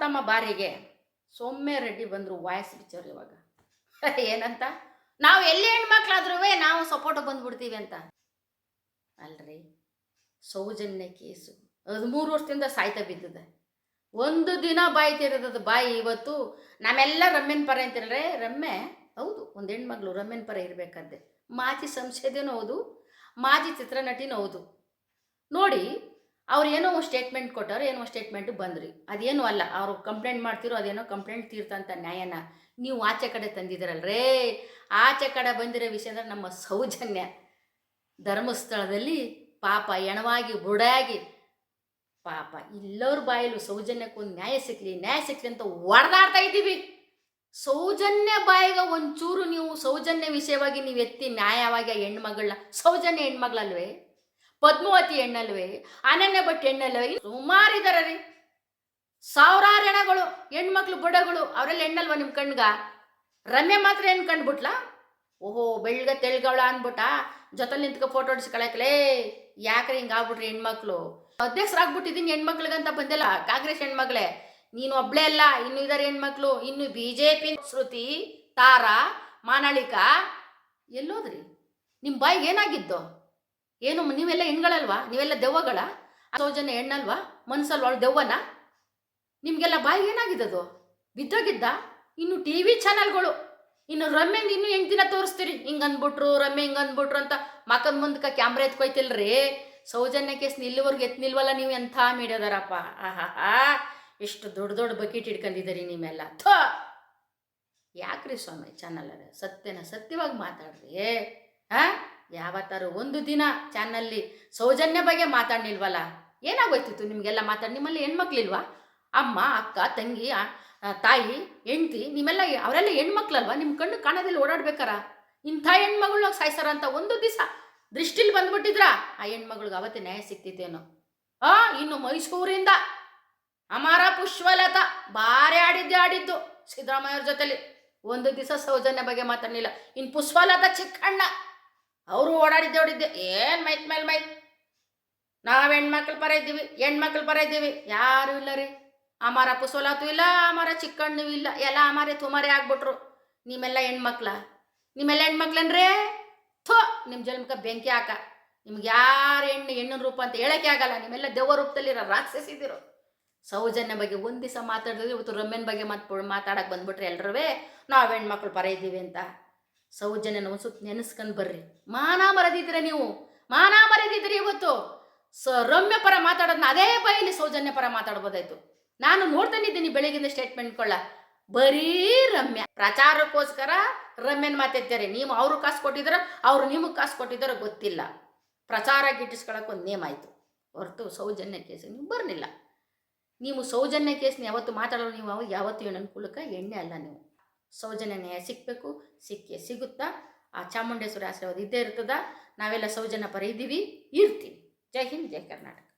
ತಮ್ಮ ಬಾರಿಗೆ ಸೌಮ್ಯ ರೆಡ್ಡಿ ಬಂದರು ವಾಯ್ಸ್ ಬಿಚ್ಚವ್ರು ಇವಾಗ. ಏನಂತ? ನಾವು ಎಲ್ಲಿ ಹೆಣ್ಮಕ್ಳಾದ್ರೂ ನಾವು ಸಪೋರ್ಟ್ ಬಂದ್ಬಿಡ್ತೀವಿ ಅಂತ. ಅಲ್ರಿ, ಸೌಜನ್ಯ ಕೇಸು. ಹದಿಮೂರು ವರ್ಷದಿಂದ ಸಾಯ್ತಾ ಬಿದ್ದದೆ ಒಂದು ದಿನ ಬಾಯಿ ತೆರೆದದ ಬಾಯಿ ಇವತ್ತು ನಾವೆಲ್ಲ ರಮ್ಯನ ಪರ ಅಂತಿರಲ್ರೆ? ರಮ್ಯೆ? ಹೌದು, ಒಂದು ಹೆಣ್ಮಗಳು ರಮ್ಯನ ಪರ ಇರಬೇಕಾದ್ರೆ ಮಾಜಿ ಸಂಸದೇನೂ ಹೌದು, ಮಾಜಿ ಚಿತ್ರನಟಿನೂ ಹೌದು. ನೋಡಿ ಅವ್ರು ಏನೋ ಒಂದು ಸ್ಟೇಟ್ಮೆಂಟ್ ಕೊಟ್ಟವ್ರು, ಏನೋ ಸ್ಟೇಟ್ಮೆಂಟ್ ಬಂದ್ರಿ. ಅದೇನು ಅಲ್ಲ, ಅವರು ಕಂಪ್ಲೇಂಟ್ ಮಾಡ್ತಿರೋ ಅದೇನೋ ಕಂಪ್ಲೇಂಟ್ ತೀರ್ತಂತ ನ್ಯಾಯನ ನೀವು ಆಚೆ ಕಡೆ ತಂದಿದ್ದೀರಲ್ರೇ? ಆಚೆ ಕಡೆ ಬಂದಿರೋ ವಿಷಯ ಅಂದರೆ ನಮ್ಮ ಸೌಜನ್ಯ. ಧರ್ಮಸ್ಥಳದಲ್ಲಿ ಪಾಪ ಎಣವಾಗಿ, ಬುಡಾಗಿ ಪಾಪ ಇಲ್ಲವ್ರ ಬಾಯಲ್ಲೂ ಸೌಜನ್ಯಕ್ಕೊಂದು ನ್ಯಾಯ ಸಿಕ್ಕಲಿ ನ್ಯಾಯ ಸಿಕ್ಕಲಿ ಅಂತ ಹೊಡೆದಾಡ್ತಾ ಇದ್ದೀವಿ. ಸೌಜನ್ಯ ಬಾಯಿಗೆ ಒಂಚೂರು ನೀವು ಸೌಜನ್ಯ ವಿಷಯವಾಗಿ ನೀವು ಎತ್ತಿ ನ್ಯಾಯವಾಗಿ ಹೆಣ್ಮಗಳನ್ನ ಸೌಜನ್ಯ ಹೆಣ್ಮಗಳಲ್ವೇ? ಪದ್ಮಾವತಿ ಹೆಣ್ಣಲ್ವೇ, ಅನನ್ಯ ಭಟ್ ಹೆಣ್ಣಲ್ವೇ ಸುಮಾರು ಇದಾರೆ ರೀ. ಸಾವಿರಾರು ಹೆಣಗಳು, ಹೆಣ್ಮಕ್ಳು ಬುಡಗಳು ಅವರೆಲ್ಲ ಹೆಣ್ಣಲ್ವ ನಿಮ್ಮ ಕಣ್ಗ? ರಮ್ಯ ಮಾತ್ರ ಏನ್ ಕಂಡ್ಬಿಟ್ಲಾ? ಓಹೋ, ಬೆಳ್ಗ ತೆಳ್ಗವಳ ಅನ್ಬಿಟ್ಟ ಜೊತೆಲಿ ನಿಂತ್ಕೊ ಫೋಟೋ ಹೊಡಿಸ್ಕೊಳಕ್ಲೇ ಯಾಕ್ರೆ ಹಿಂಗೆ ಆಗ್ಬಿಟ್ರಿ ಹೆಣ್ಮಕ್ಳು? ಅಧ್ಯಕ್ಷರಾಗ್ಬಿಟ್ಟಿದ್ದೀನಿ ಹೆಣ್ಮಕ್ಳಿಗಂತ ಬಂದಿಲ್ಲ, ಕಾಂಗ್ರೆಸ್ ಹೆಣ್ಮಕ್ಳೇ ನೀನು ಒಬ್ಳೇ ಅಲ್ಲ, ಇನ್ನು ಇದಾರೆ ಹೆಣ್ಮಕ್ಳು. ಇನ್ನು B J P Shruti, Tara, ಮಾನಳಿಕಾ, ಎಲ್ಲೋದ್ರಿ? ನಿಮ್ಮ ಬಾಯಿಗೆ ಏನಾಗಿದ್ದು? ಏನು ನೀವೆಲ್ಲ ಹೆಣ್ಗಳಲ್ವಾ? ನೀವೆಲ್ಲ ದೆವ್ವಗಳ? ಸೌಜನ್ಯ ಹೆಣ್ಣಲ್ವಾ? ಮನ್ಸಲ್ವಾ ಅವಳು ದೆವ್ವನ? ನಿಮಗೆಲ್ಲ ಬಾಯಿಗೆ ಏನಾಗಿದ್ದದು? ಬಿದ್ದೋಗಿದ್ದ? ಇನ್ನು ಟಿ ವಿ ಚಾನಲ್ಗಳು ಇನ್ನು ರಮ್ಯಂಗ್ ಇನ್ನು ಎಂಟು ದಿನ ತೋರಿಸ್ತೀರಿ. ಹಿಂಗೆ ಅಂದ್ಬಿಟ್ರು ರಮ್ಯ ಹಿಂಗೆ ಅಂದ್ಬಿಟ್ರು ಅಂತ ಮಕದ ಮುಂದಕ್ಕೆ ಕ್ಯಾಮ್ರಾ ಎತ್ಕೊಯ್ತಿಲ್ರಿ? ಸೌಜನ್ಯ ಕೇಸ್ ನಿಲ್ಲಿವರೆಗೂ ಎತ್ ನಿಲ್ವಲ್ಲ ನೀವು ಎಂಥ ಮೀಡಿಯಾದಾರಪ್ಪ? ಆಹಾ ಎಷ್ಟು ದೊಡ್ಡ ದೊಡ್ಡ ಬಕೆಟ್ ಇಟ್ಕೊಂಡಿದ್ದೀರಿ ನೀವೆಲ್ಲ. ಥೋ! ಯಾಕ್ರಿ ಸ್ವಾಮಿ ಚಾನಲ್ ಸತ್ಯನ ಸತ್ಯವಾಗಿ ಮಾತಾಡ್ರಿ? ಆ? ಯಾವತ್ತಾರು ಒಂದು ದಿನ ಚಾನಲ್ಲಿ ಸೌಜನ್ಯ ಬಗ್ಗೆ ಮಾತಾಡ್ನಿಲ್ವಲ್ಲ ಏನಾಗೋಯ್ತಿತ್ತು ನಿಮಗೆಲ್ಲ ಮಾತಾಡಿ, ನಿಮ್ಮಲ್ಲಿ ಹೆಣ್ಮಕ್ಳಿಲ್ವಾ? ಅಮ್ಮ, ಅಕ್ಕ, ತಂಗಿ ತಾಯಿ, ಹೆಂಡ್ತಿ, ನಿಮ್ಮೆಲ್ಲ ಅವರೆಲ್ಲ ಹೆಣ್ಮಕ್ಳಲ್ವಾ? ನಿಮ್ಮ ಕಣ್ಣು ಕಾಣೋದಿಲ್ಲ ಓಡಾಡ್ಬೇಕಾರ? ಇಂಥ ಹೆಣ್ಮಗಳನ್ನ ಸಾಯ್ಸಾರ ಅಂತ ಒಂದು ದಿವಸ ದೃಷ್ಟಿಲಿ ಬಂದ್ಬಿಟ್ಟಿದ್ರ? ಆ ಹೆಣ್ಮಗಳಿಗೆ ಅವತ್ತೇ ನ್ಯಾಯ ಸಿಕ್ತಿತ್ತೇನೋ ಆ, ಇನ್ನು ಮೈಸೂರಿಂದ ಅಮರ ಪುಷ್ಪಲತ ಬಾರಿ ಆಡಿದ್ದೆ ಆಡಿದ್ದು ಸಿದ್ದರಾಮಯ್ಯವ್ರ ಜೊತೆಲಿ. ಒಂದು ದಿವಸ ಸೌಜನ್ಯ ಬಗ್ಗೆ ಮಾತಾಡಲಿಲ್ಲ. ಇನ್ನು ಪುಷ್ಪಲತ ಚಿಕ್ಕಣ್ಣ. ಅವರು ಓಡಾಡಿದ್ದೆ ಓಡಿದ್ದೆ, ಏನು ಮೈತ್ ಮೇಲೆ ಮೈತ್? ನಾವು ಹೆಣ್ಮಕ್ಳು ಪರ ಇದ್ದೀವಿ, ಹೆಣ್ಮಕ್ಳು ಪರ ಇದ್ದೀವಿ. ಯಾರು ಇಲ್ಲ ರೀ. ಅಮರ ಪುಸೋಲಾತು ಇಲ್ಲ, ಅಮರ ಚಿಕ್ಕಣ್ಣು ಇಲ್ಲ. ಎಲ್ಲ ಅಮಾರೆ ತುಮಾರೆ ಆಗ್ಬಿಟ್ರು. ನಿಮ್ಮೆಲ್ಲ ಹೆಣ್ಮಕ್ಳ. ನಿಮ್ಮೆಲ್ಲ ಹೆಣ್ಮಕ್ಳನ್ರೇ? ಥೋ ನಿಮ್ಮ ಜನ್ಮಕ್ಕೆ ಬೆಂಕಿ ಹಾಕ. ನಿಮ್ಗೆ ಯಾರು ಹೆಣ್ಣು, ಹೆಣ್ಣಿನ ರೂಪ ಅಂತ ಹೇಳಕ್ಕೆ ಆಗಲ್ಲ. ನಿಮ್ಮೆಲ್ಲ ದೆವ್ವ ರೂಪದಲ್ಲಿರೋ ರಾಕ್ಷಸಿದಿರು. ಸೌಜನ್ಯ ಬಗ್ಗೆ ಒಂದು ದಿವಸ ಮಾತಾಡಿದ್ರೆ ಇವತ್ತು ರಮ್ಯನ ಬಗ್ಗೆ ಮಾತು ಮಾತಾಡಕ್ಕೆ ಬಂದ್ಬಿಟ್ರೆ ಎಲ್ಲರೂ ನಾವು ಹೆಣ್ಮಕ್ಳು ಪರ ಇದ್ದೀವಿ ಅಂತ. ಸೌಜನ್ಯನ ಒಂದು ಸುತ್ತ ನೆನೆಸ್ಕೊಂಡು ಬರ್ರಿ. ಮಾನ ಮರೆದಿದ್ರೆ ನೀವು? ಮಾನ ಮರೆದಿದ್ರಿ ಇವತ್ತು? ಸ ರಮ್ಯ ಪರ ಮಾತಾಡೋದನ್ನ ಅದೇ ಬೈಲಿ ಸೌಜನ್ಯ ಪರ ಮಾತಾಡ್ಬೋದಾಯ್ತು. ನಾನು ನೋಡ್ತಾನೆ ಇದ್ದೀನಿ ಬೆಳಗಿಂದ ಸ್ಟೇಟ್ಮೆಂಟ್ ಕೊಳ್ಳ ಬರೀ ರಮ್ಯ. ಪ್ರಚಾರಕ್ಕೋಸ್ಕರ ರಮ್ಯನ ಮಾತಾಡ್ತಾರೆ ನೀವು ಅವ್ರು ಕಾಸು ಕೊಟ್ಟಿದ್ರ ಅವ್ರು ನಿಮಗೆ ಕಾಸು ಕೊಟ್ಟಿದ್ದಾರೋ ಗೊತ್ತಿಲ್ಲ. ಪ್ರಚಾರ ಗಿಟ್ಟಿಸ್ಕೊಳಕ್ಕೆ ಒಂದು ನೇಮ್ ಆಯಿತು. ಹೊರತು ಸೌಜನ್ಯ ಕೇಸ್ ನೀವು ಬರಲಿಲ್ಲ. ನೀವು ಸೌಜನ್ಯ ಕೇಸ್ನ ಯಾವತ್ತು ಮಾತಾಡೋರು ನೀವು ಯಾವತ್ತು ಅನುಕೂಲಕ್ಕ? ಎಣ್ಣೆ ಅಲ್ಲ ನೀವು. ಸೌಜನ್ಯ ನ್ಯಾಯ ಸಿಗಬೇಕು ಸಿಕ್ಕೇ ಸಿಗುತ್ತಾ? ಆ ಚಾಮುಂಡೇಶ್ವರಿ ಆಶೀರ್ವಾದ ಇದ್ದೇ ಇರ್ತದ. ನಾವೆಲ್ಲ ಸೌಜನ್ಯ ಪರ ಇದ್ದೀವಿ, ಇರ್ತೀವಿ. ಜೈ ಹಿಂದ್, ಜೈ ಕರ್ನಾಟಕ.